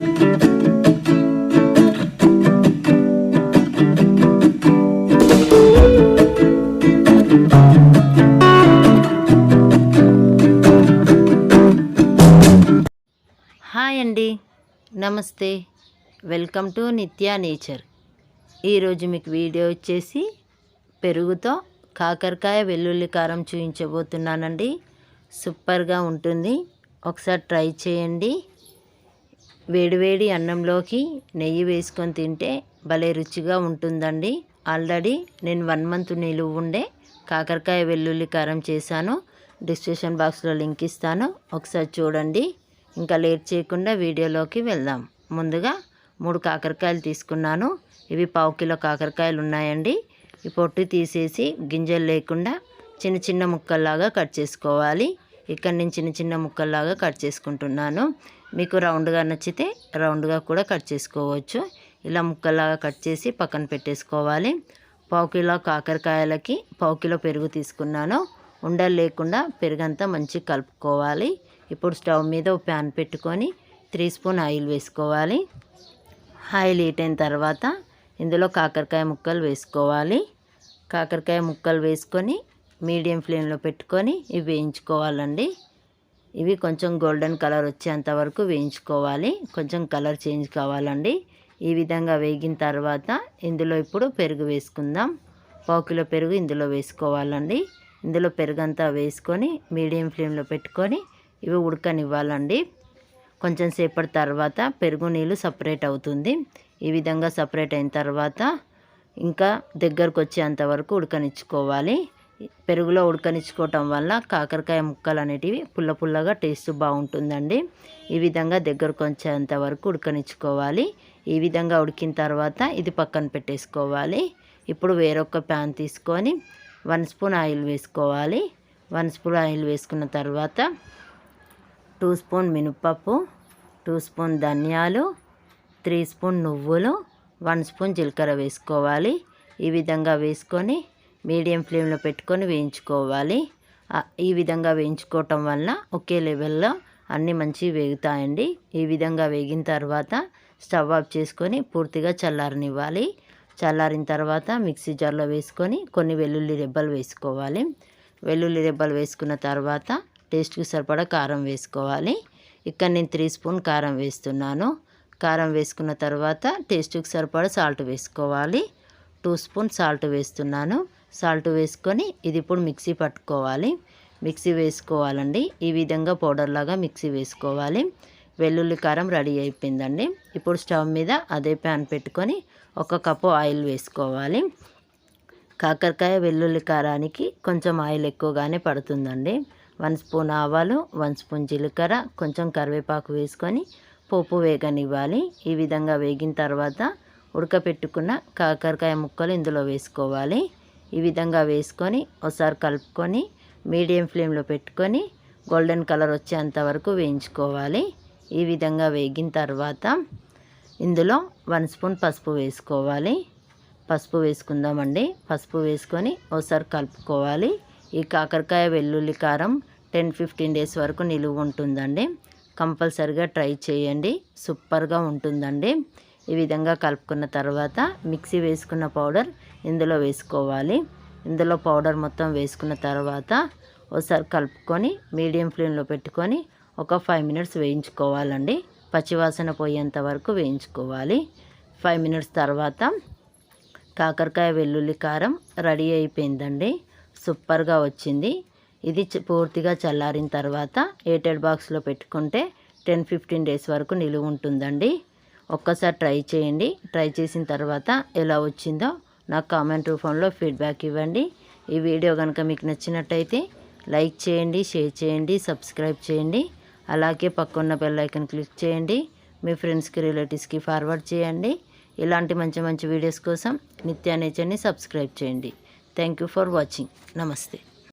Hi అండి. నమస్తే. Welcome to Nithya Nature. ఈరోజు మీకు వీడియో వచ్చేసి పెరుగుతో కాకరకాయ వెల్లుల్లి కారం చూపించబోతున్నానండి సూపర్గా ఉంటుంది. ఒకసారి ట్రై చేయండి. వేడివేడి అన్నంలోకి నెయ్యి వేసుకొని తింటే భలే రుచిగా ఉంటుందండి. ఆల్రెడీ నేను వన్ మంత్ నిలువ ఉండే కాకరకాయ వెల్లుల్లి కారం చేశాను. డిస్క్రిప్షన్ బాక్స్లో లింక్ ఇస్తాను. ఒకసారి చూడండి. ఇంకా లేట్ చేయకుండా వీడియోలోకి వెళ్దాం. ముందుగా మూడు కాకరకాయలు తీసుకున్నాను. ఇవి పావు కిలో కాకరకాయలు ఉన్నాయండి. ఈ పొట్టు తీసేసి గింజలు లేకుండా చిన్న చిన్న ముక్కల్లాగా కట్ చేసుకోవాలి. ఇక్కడ నేను చిన్న చిన్న ముక్కల్లాగా కట్ చేసుకుంటున్నాను. మీకు రౌండ్గా నచ్చితే రౌండ్గా కూడా కట్ చేసుకోవచ్చు. ఇలా ముక్కల్లాగా కట్ చేసి పక్కన పెట్టేసుకోవాలి. పావు కిలో కాకరకాయలకి పావు కిలో పెరుగు తీసుకున్నాను. ఉండలు లేకుండా పెరుగంతా మంచిగా కలుపుకోవాలి. ఇప్పుడు స్టవ్ మీద ఒక ప్యాన్ పెట్టుకొని త్రీ స్పూన్ ఆయిల్ వేసుకోవాలి. ఆయిల్ హీట్ అయిన తర్వాత ఇందులో కాకరకాయ ముక్కలు వేసుకోవాలి. కాకరకాయ ముక్కలు వేసుకొని మీడియం ఫ్లేమ్లో పెట్టుకొని ఇవి వేయించుకోవాలండి. ఇవి కొంచెం గోల్డెన్ కలర్ వచ్చేంత వరకు వేయించుకోవాలి. కొంచెం కలర్ చేంజ్ కావాలండి. ఈ విధంగా వేగిన తర్వాత ఇందులో ఇప్పుడు పెరుగు వేసుకుందాం. పావు కిలో పెరుగు ఇందులో వేసుకోవాలండి. ఇందులో పెరుగంతా వేసుకొని మీడియం ఫ్లేమ్లో పెట్టుకొని ఇవి ఉడకనివ్వాలండి. కొంచెం సేపటి తర్వాత పెరుగు నీళ్ళు సపరేట్ అవుతుంది. ఈ విధంగా సపరేట్ అయిన తర్వాత ఇంకా దగ్గరకు వచ్చేంత వరకు ఉడకనిచ్చుకోవాలి. పెరుగులో ఉడకనిచ్చుకోవటం వల్ల కాకరకాయ ముక్కలు అనేటివి పుల్ల పుల్లగా టేస్ట్ బాగుంటుందండి. ఈ విధంగా దగ్గరకు వచ్చేంత వరకు ఉడకనిచ్చుకోవాలి. ఈ విధంగా ఉడికిన తర్వాత ఇది పక్కన పెట్టేసుకోవాలి. ఇప్పుడు వేరొక ప్యాన్ తీసుకొని వన్ స్పూన్ ఆయిల్ వేసుకోవాలి. వన్ స్పూన్ ఆయిల్ వేసుకున్న తర్వాత టూ స్పూన్ మినపప్పు టూ స్పూన్ ధనియాలు త్రీ స్పూన్ నువ్వులు వన్ స్పూన్ జీలకర్ర వేసుకోవాలి. ఈ విధంగా వేసుకొని మీడియం ఫ్లేమ్లో పెట్టుకొని వేయించుకోవాలి. ఈ విధంగా వేయించుకోవటం వల్ల ఒకే లెవెల్లో అన్నీ మంచిగా వేగుతాయండి. ఈ విధంగా వేగిన తర్వాత స్టవ్ ఆఫ్ చేసుకొని పూర్తిగా చల్లారనివ్వాలి. చల్లారిన తర్వాత మిక్సీ జార్లో వేసుకొని కొన్ని వెల్లుల్లి రెబ్బలు వేసుకోవాలి. వెల్లుల్లి రెబ్బలు వేసుకున్న తర్వాత టేస్ట్కి సరిపడా కారం వేసుకోవాలి. ఇక్కడ నేను త్రీ స్పూన్ కారం వేస్తున్నాను. కారం వేసుకున్న తర్వాత టేస్ట్కి సరిపడా సాల్ట్ వేసుకోవాలి. టూ స్పూన్ సాల్ట్ వేస్తున్నాను. సాల్ట్ వేసుకొని ఇది ఇప్పుడు మిక్సీ పట్టుకోవాలి. మిక్సీ వేసుకోవాలండి. ఈ విధంగా పౌడర్ లాగా మిక్సీ వేసుకోవాలి. వెల్లుల్లి కారం రెడీ అయిపోయిందండి. ఇప్పుడు స్టవ్ మీద అదే ప్యాన్ పెట్టుకొని ఒక కప్పు ఆయిల్ వేసుకోవాలి. కాకరకాయ వెల్లుల్లి కారానికి కొంచెం ఆయిల్ ఎక్కువగానే పడుతుందండి. వన్ స్పూన్ ఆవాలు వన్ స్పూన్ జీలకర్ర కొంచెం కరివేపాకు వేసుకొని పోపు వేగనివ్వాలి. ఈ విధంగా వేగిన తర్వాత ఉడకపెట్టుకున్న కాకరకాయ ముక్కలు ఇందులో వేసుకోవాలి. ఈ విధంగా వేసుకొని ఒకసారి కలుపుకొని మీడియం ఫ్లేమ్లో పెట్టుకొని గోల్డెన్ కలర్ వచ్చేంత వరకు వేయించుకోవాలి. ఈ విధంగా వేగిన తర్వాత ఇందులో వన్ స్పూన్ పసుపు వేసుకోవాలి. పసుపు వేసుకుందామండి. పసుపు వేసుకొని ఒకసారి కలుపుకోవాలి. ఈ కాకరకాయ వెల్లుల్లి కారం టెన్ ఫిఫ్టీన్ డేస్ వరకు నిలువ ఉంటుందండి. కంపల్సరిగా ట్రై చేయండి. సూపర్గా ఉంటుందండి. ఈ విధంగా కలుపుకున్న తర్వాత మిక్సీ వేసుకున్న పౌడర్ ఇందులో వేసుకోవాలి. ఇందులో పౌడర్ మొత్తం వేసుకున్న తర్వాత ఒకసారి కలుపుకొని మీడియం ఫ్లేమ్లో పెట్టుకొని ఒక ఫైవ్ మినిట్స్ వేయించుకోవాలండి. పచ్చివాసన పోయేంత వరకు వేయించుకోవాలి. ఫైవ్ మినిట్స్ తర్వాత కాకరకాయ వెల్లుల్లి కారం రెడీ అయిపోయిందండి. సూపర్గా వచ్చింది. ఇది పూర్తిగా చల్లారిన తర్వాత ఎయిటెడ్ బాక్స్లో పెట్టుకుంటే టెన్ ఫిఫ్టీన్ డేస్ వరకు నిలువ ఉంటుందండి. ఒక్కసారి ట్రై చేయండి. ట్రై చేసిన తర్వాత ఎలా వచ్చిందో నాకు కామెంట్ రూపంలో ఫీడ్బ్యాక్ ఇవ్వండి. ఈ వీడియో కనుక మీకు నచ్చినట్టయితే లైక్ చేయండి షేర్ చేయండి సబ్స్క్రైబ్ చేయండి. అలాగే పక్కన్న బెల్ ఐకన్ క్లిక్ చేయండి. మీ ఫ్రెండ్స్కి రిలేటివ్స్కి ఫార్వర్డ్ చేయండి. ఇలాంటి మంచి మంచి వీడియోస్ కోసం నిత్యా నేచర్ని సబ్స్క్రైబ్ చేయండి. Thank you for watching. నమస్తే.